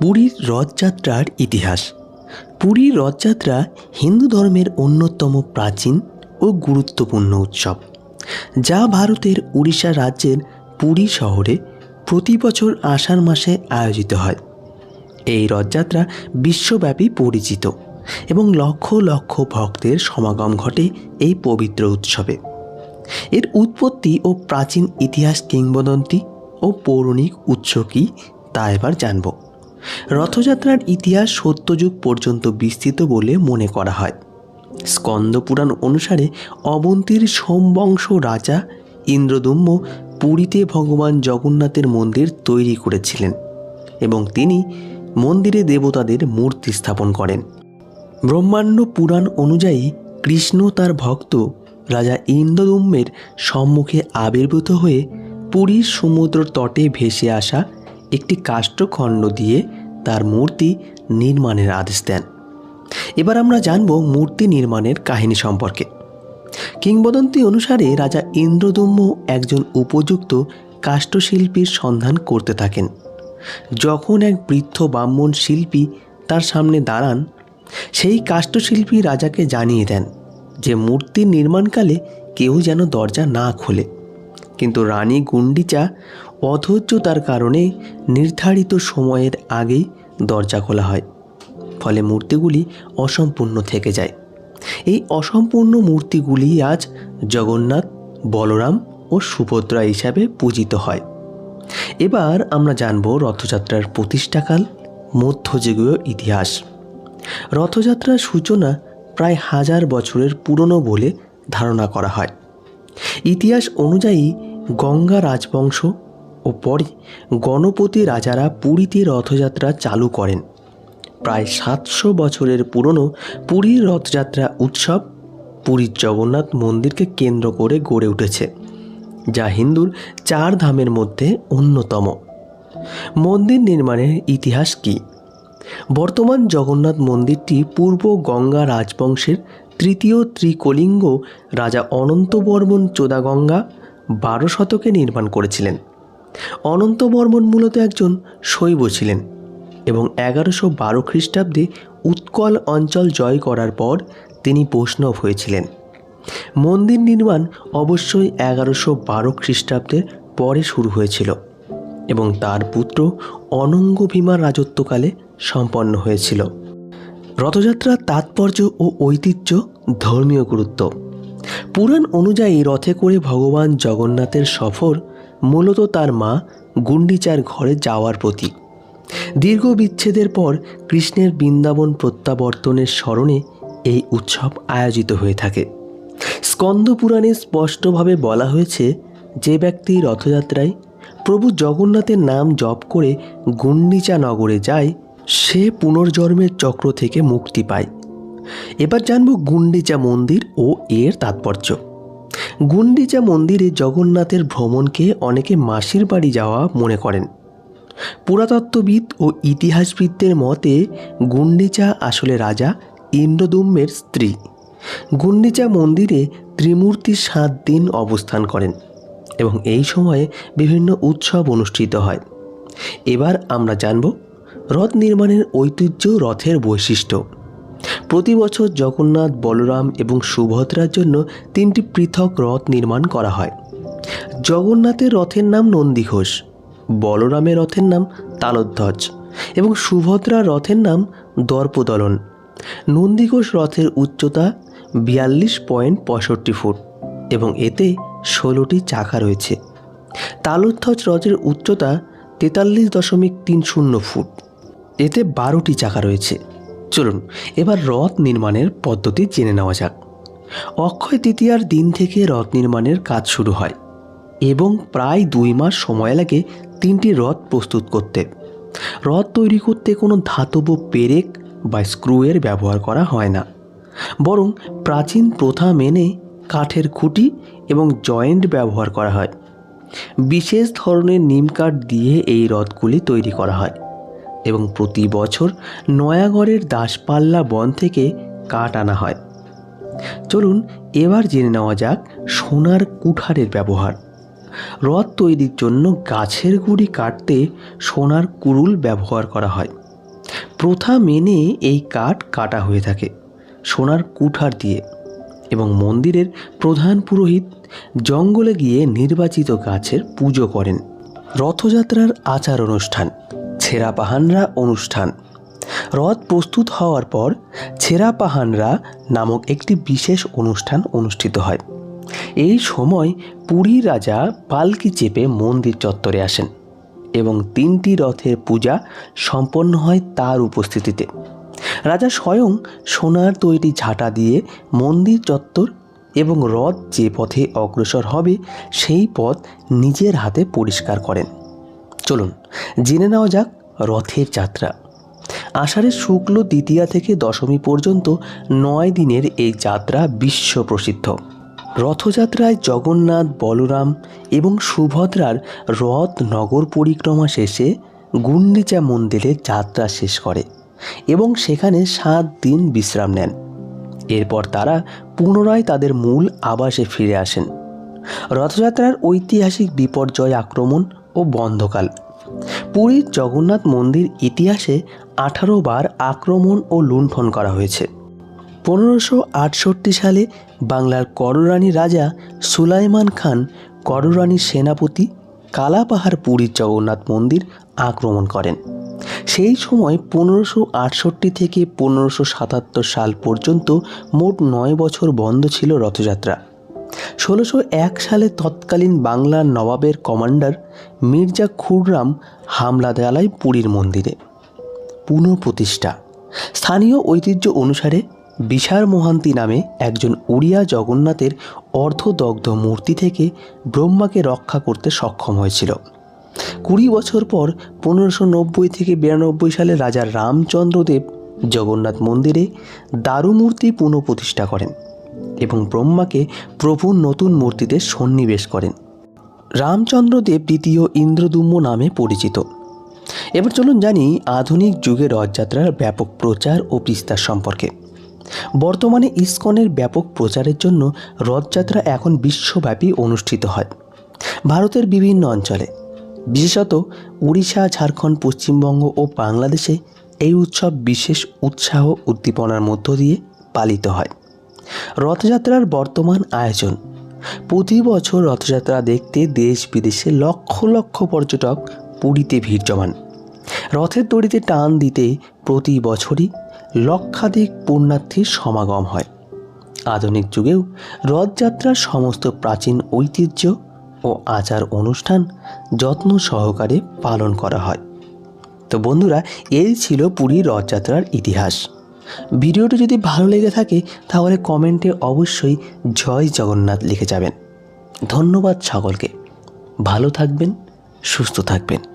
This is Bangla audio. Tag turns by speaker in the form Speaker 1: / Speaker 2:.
Speaker 1: পুরীর রথযাত্রার ইতিহাস। পুরীর রথযাত্রা হিন্দু ধর্মের অন্যতম প্রাচীন ও গুরুত্বপূর্ণ উৎসব, যা ভারতের উড়িষ্যা রাজ্যের পুরী শহরে প্রতি বছর আষাঢ় মাসে আয়োজিত হয়। এই রথযাত্রা বিশ্বব্যাপী পরিচিত এবং লক্ষ লক্ষ ভক্তের সমাগম ঘটে এই পবিত্র উৎসবে। এর উৎপত্তি ও প্রাচীন ইতিহাস কিংবদন্তি ও পৌরাণিক উৎস কী তা এবার জানব। রথযাত্রার ইতিহাস সত্যযুগ পর্যন্ত বিস্তৃত বলে মনে করা হয়। স্কন্দ পুরাণ অনুসারে অবন্তীর সোমবংশ রাজা ইন্দ্রদম্য পুরীতে ভগবান জগন্নাথের মন্দির তৈরি করেছিলেন এবং তিনি মন্দিরে দেবতাদের মূর্তি স্থাপন করেন। ব্রহ্মাণ্ড পুরাণ অনুযায়ী কৃষ্ণ তার ভক্ত রাজা ইন্দ্রদম্যের সম্মুখে আবির্ভূত হয়ে পুরীর সমুদ্র তটে ভেসে আসা একটি কাষ্ঠখণ্ড দিয়ে তার মূর্তি নির্মাণের আদেশ দেন। এবার আমরা জানব মূর্তি নির্মাণের কাহিনী সম্পর্কে। কিংবদন্তি অনুসারে রাজা ইন্দ্রদম্য একজন উপযুক্ত কাষ্ঠশিল্পীর সন্ধান করতে থাকেন। যখন এক বৃদ্ধ ব্রাহ্মণ শিল্পী তার সামনে দাঁড়ান, সেই কাষ্ঠশিল্পী রাজাকে জানিয়ে দেন যে মূর্তি নির্মাণকালে কেউ যেন দরজা না খোলে। কিন্তু রানী গুন্ডিচা অধৈর্যতার কারণে নির্ধারিত সময়ের আগেই দরজা খোলা হয়, ফলে মূর্তিগুলি অসম্পূর্ণ থেকে যায়। এই অসম্পূর্ণ মূর্তিগুলি আজ জগন্নাথ, বলরাম ও সুভদ্রা হিসাবে পূজিত হয়। এবার আমরা জানব রথযাত্রার প্রতিষ্ঠাকাল, মধ্যযুগীয় ইতিহাস। রথযাত্রার সূচনা প্রায় হাজার বছরের পুরনো বলে ধারণা করা হয়। ইতিহাস অনুযায়ী গঙ্গা রাজবংশ ও পরে গণপতি রাজারা পুরীতে রথযাত্রা চালু করেন। প্রায় সাতশো বছরের পুরনো পুরীর রথযাত্রা উৎসব পুরীর জগন্নাথ মন্দিরকে কেন্দ্র করে গড়ে উঠেছে, যা হিন্দুর চার ধামের মধ্যে অন্যতম। মন্দির নির্মাণের ইতিহাস কী? বর্তমান জগন্নাথ মন্দিরটি পূর্ব গঙ্গা রাজবংশের তৃতীয় ত্রিকলিঙ্গ রাজা অনন্তবর্মন চোদাগঙ্গা বারো শতকে নির্মাণ করেছিলেন। অনন্তবর্মন মূলত একজন শৈব ছিলেন এবং এগারোশো বারো খ্রিস্টাব্দে উৎকল অঞ্চল জয় করার পর তিনি বৈষ্ণব হয়েছিলেন। মন্দির নির্মাণ অবশ্যই এগারোশো বারো খ্রিস্টাব্দের পরে শুরু হয়েছিল এবং তার পুত্র অনঙ্গ ভীমার রাজত্বকালে সম্পন্ন হয়েছিল। রথযাত্রার তাৎপর্য ও ঐতিহ্য ধর্মীয় গুরুত্ব। পুরাণ অনুযায়ী রথে করে ভগবান জগন্নাথের সফর মূলত তার মা গুন্ডিচার ঘরে যাওয়ার প্রতীক। দীর্ঘ বিচ্ছেদের পর কৃষ্ণের বৃন্দাবন প্রত্যাবর্তনের স্মরণে এই উৎসব আয়োজিত হয়ে থাকে। স্কন্দ পুরাণে স্পষ্টভাবে বলা হয়েছে যে ব্যক্তি রথযাত্রায় প্রভু জগন্নাথের নাম জপ করে গুন্ডিচা নগরে যায়, সে পুনর্জন্মের চক্র থেকে মুক্তি পায়। এবার জানব গুন্ডিচা মন্দির ও এর তাৎপর্য। গুন্ডিচা মন্দিরে জগন্নাথের ভ্রমণকে অনেকে মাসির বাড়ি যাওয়া মনে করেন। পুরাতত্ত্ববিদ ও ইতিহাসবিদদের মতে, গুন্ডিচা আসলে রাজা ইন্দ্রদুম্মের স্ত্রী। গুন্ডিচা মন্দিরে ত্রিমূর্তি সাত দিন অবস্থান করেন এবং এই সময়ে বিভিন্ন উৎসব অনুষ্ঠিত হয়। এবার আমরা জানব রথ নির্মাণের ঐতিহ্য রথের বৈশিষ্ট্য। প্রতি বছর জগন্নাথ, বলরাম এবং সুভদ্রার জন্য তিনটি পৃথক রথ নির্মাণ করা হয়। জগন্নাথের রথের নাম নন্দীঘোষ বলরামের রথের নাম তালধ্বজ এবং সুভদ্রার রথের নাম দর্পদলন। নন্দীঘোষ রথের উচ্চতা বিয়াল্লিশ পয়েন্ট পঁয়ষট্টি ফুট এবং এতে ষোলোটি চাকা রয়েছে। তালধ্বজ রথের উচ্চতা তেতাল্লিশ দশমিক তিন শূন্য ফুট। এতে বারোটি চাকা রয়েছে। চলুন, এবার রথ নির্মাণের পদ্ধতি জেনে নেওয়া যাক। অক্ষয় তৃতীয়ার দিন থেকে রথ নির্মাণের কাজ শুরু হয় এবং প্রায় দুই মাস সময় লাগে তিনটি রথ প্রস্তুত করতে। রথ তৈরি করতে কোনো ধাতব পেরেক বা স্ক্রুয়ের ব্যবহার করা হয় না। বরং প্রাচীন প্রথা মেনে কাঠের খুঁটি এবং জয়েন্ট ব্যবহার করা হয়। বিশেষ ধরনের নিম কাঠ দিয়ে এই রথগুলি তৈরি করা হয়। এবং প্রতি বছর নয়াগড়ের দাসপাল্লা বন থেকে কাঠ আনা হয়। চলুন এবার জেনে নেওয়া যাক সোনার কুঠারের ব্যবহার। রথ তৈরির জন্য গাছের গুড়ি কাটতে সোনার কুরুল ব্যবহার করা হয়। প্রথা মেনে এই কাঠ কাটা হয়ে থাকে সোনার কুঠার দিয়ে এবং মন্দিরের প্রধান পুরোহিত জঙ্গলে গিয়ে নির্বাচিত গাছের পুজো করেন। রথযাত্রার আচার অনুষ্ঠান। ছেঁড়া পাহানরা অনুষ্ঠান। রথ প্রস্তুত হওয়ার পর ছেঁড়া পাহানরা নামক একটি বিশেষ অনুষ্ঠান অনুষ্ঠিত হয়। এই সময় পুরী রাজা পালকি চেপে মন্দির চত্বরে আসেন এবং তিনটি রথের পূজা সম্পন্ন হয় তার উপস্থিতিতে। রাজা স্বয়ং সোনার তৈরি ঝাঁটা দিয়ে মন্দির চত্বর এবং রথ যে পথে অগ্রসর হবে সেই পথ নিজের হাতে পরিষ্কার করেন। চলুন, জেনে নেওয়া যাক রথের যাত্রা। আষাঢ়ের শুক্ল দ্বিতীয়া থেকে দশমী পর্যন্ত নয় দিনের এই যাত্রা বিশ্ব প্রসিদ্ধ। রথযাত্রায় জগন্নাথ, বলরাম এবং সুভদ্রার রথ নগর পরিক্রমা শেষে গুন্ডিচা মন্দিরে যাত্রা শেষ করে এবং সেখানে সাত দিন বিশ্রাম নেন। এরপর তারা পুনরায় তাদের মূল আবাসে ফিরে আসেন। রথযাত্রার ঐতিহাসিক বিপর্যয় আক্রমণ ও বন্ধকাল। পুরীর জগন্নাথ মন্দির ইতিহাসে আঠারো বার আক্রমণ ও লুণ্ঠন করা হয়েছে। পনেরোশো আটষট্টি সালে বাংলার কররানী রাজা সুলাইমান খান কররানীর সেনাপতি কালাপাহাড় পুরীর জগন্নাথ মন্দির আক্রমণ করেন। সেই সময় পনেরোশো আটষট্টি থেকে পনেরোশো সাতাত্তর সাল পর্যন্ত মোট নয় বছর বন্ধ ছিল রথযাত্রা। ষোলোশো এক সালে তৎকালীন বাংলার নবাবের কমান্ডার মির্জা খুররাম হামলা দেয়ালায় পুরীর মন্দিরে পুনঃপ্রতিষ্ঠা। স্থানীয় ঐতিহ্য অনুসারে বিশার মোহান্তি নামে একজন উড়িয়া জগন্নাথের অর্ধদগ্ধ মূর্তি থেকে ব্রহ্মাকে রক্ষা করতে সক্ষম হয়েছিল। কুড়ি বছর পর পনেরোশো নব্বই থেকে বিরানব্বই সালে রাজা রামচন্দ্রদেব জগন্নাথ মন্দিরে দারুমূর্তি পুনঃপ্রতিষ্ঠা করেন। এবং ব্রহ্মাকে প্রভুর নতুন মূর্তিতে সন্নিবেশ করেন। রামচন্দ্রদেব দ্বিতীয় ইন্দ্রদুম্ন নামে পরিচিত। এবার চলুন জানি আধুনিক যুগে রথযাত্রার ব্যাপক প্রচার ও বিস্তার সম্পর্কে। বর্তমানে ইসকনের ব্যাপক প্রচারের জন্য রথযাত্রা এখন বিশ্বব্যাপী অনুষ্ঠিত হয়। ভারতের বিভিন্ন অঞ্চলে, বিশেষত উড়িষ্যা, ঝাড়খণ্ড, পশ্চিমবঙ্গ ও বাংলাদেশে এই উৎসব বিশেষ উৎসাহ উদ্দীপনার মধ্য দিয়ে পালিত হয়। রথযাত্রার বর্তমান আয়োজন। প্রতি বছর রথযাত্রা দেখতে দেশ বিদেশে লক্ষ লক্ষ পর্যটক পুরীতে ভিড় জমান। রথের দড়িতে টান দিতে প্রতি বছরই লক্ষাধিক পুণ্যার্থীর সমাগম হয়। আধুনিক যুগেও রথযাত্রার সমস্ত প্রাচীন ঐতিহ্য ও আচার অনুষ্ঠান যত্ন সহকারে পালন করা হয়। তো বন্ধুরা, এই ছিল পুরীর রথযাত্রার ইতিহাস। ভিডিওটি যদি ভালো লেগে থাকে, তাহলে কমেন্টে অবশ্যই জয় জগন্নাথ লিখে যাবেন। ধন্যবাদ সকলকে। ভালো থাকবেন, সুস্থ থাকবেন।